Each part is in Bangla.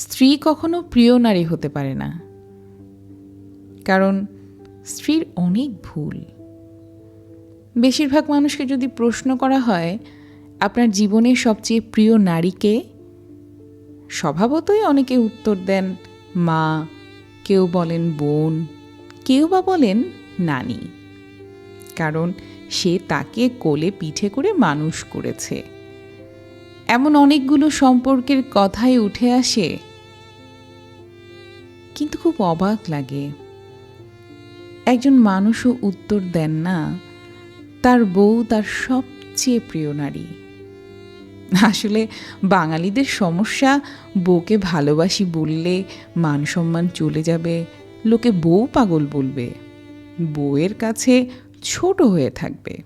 স্ত্রী কখনো প্রিয় নারী হতে পারে না। কারণ স্ত্রীর অনেক ভুল। বেশিরভাগ মানুষকে যদি প্রশ্ন করা হয়, আপনার জীবনের সবচেয়ে প্রিয় নারীকে স্বভাবতই অনেকে উত্তর দেন, মা। কেউ বলেন, বোন। কেউ বা বলেন, নানি। কারণ সে তাকে কোলে পিঠে করে মানুষ করেছে। এমন অনেকগুলো সম্পর্কের কথাই উঠে আসে কিন্তু খুব অবাক লাগে। একজন মানুষও উত্তর দেন না, তার বউ তার সবচেয়ে প্রিয় নারী। আসলে বাঙালিদের সমস্যা, বউকে ভালোবাসি বললে মান সম্মান চলে যাবে, লোকে বউ পাগল বলবে, বউয়ের কাছে ছোট হয়ে থাকবে।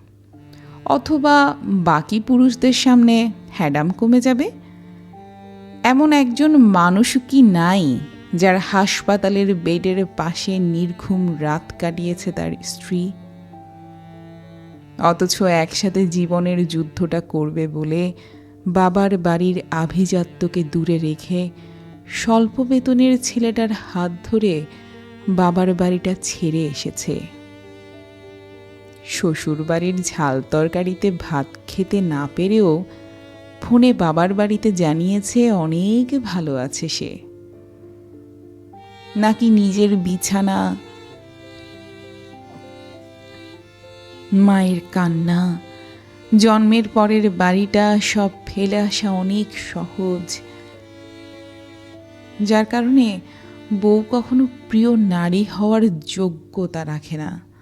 অথবা বাকি পুরুষদের সামনে হ্যাডাম কমে যাবে? এমন একজন মানুষ কি নাই? যার হাসপাতালের বেডের পাশে নির্ঘুম রাত কাটিয়েছে তার স্ত্রী। অথচ একসাথে জীবনের যুদ্ধটা করবে বলে বাবার বাড়ির আভিজাত্যকে দূরে রেখে স্বল্প বেতনের ছেলেটার হাত ধরে বাবার বাড়িটা ছেড়ে এসেছে। শ্বশুর বাড়ির ঝাল তরকারিতে ভাত খেতে না পেরেও ফোনে বাবার বাড়িতে জানিয়েছে, অনেক ভালো আছে সে। নাকি নিজের বিছানা? মায়ের কান্না। জন্মের পরের বাড়িটা সব ফেলে আসা অনেক সহজ। যার কারণে বউ কখনো প্রিয় নারী হওয়ার যোগ্যতা রাখে না।